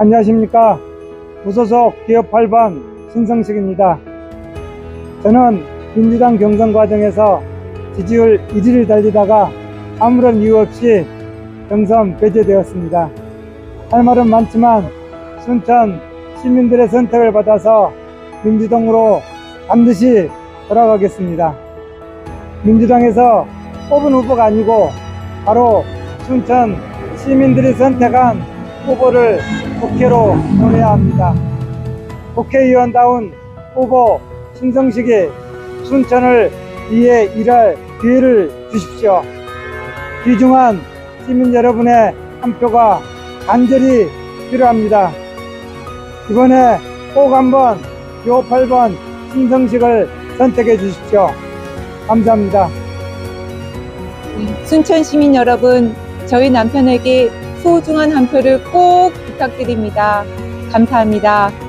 안녕하십니까. 무소속 기업 8번 신성식입니다. 저는 민주당 경선 과정에서 지지율 1위를 달리다가 아무런 이유 없이 경선 배제되었습니다. 할 말은 많지만 순천 시민들의 선택을 받아서 민주당으로 반드시 돌아가겠습니다. 민주당에서 뽑은 후보가 아니고 바로 순천 시민들이 선택한 후보를 국회로 보내야 합니다. 국회의원다운 후보 신성식이 순천을 위해 일할 기회를 주십시오. 귀중한 시민 여러분의 한 표가 간절히 필요합니다. 이번에 꼭 한번 요 8번 신성식을 선택해 주십시오. 감사합니다. 순천 시민 여러분, 저희 남편에게 소중한 한 표를 꼭 부탁드립니다. 감사합니다.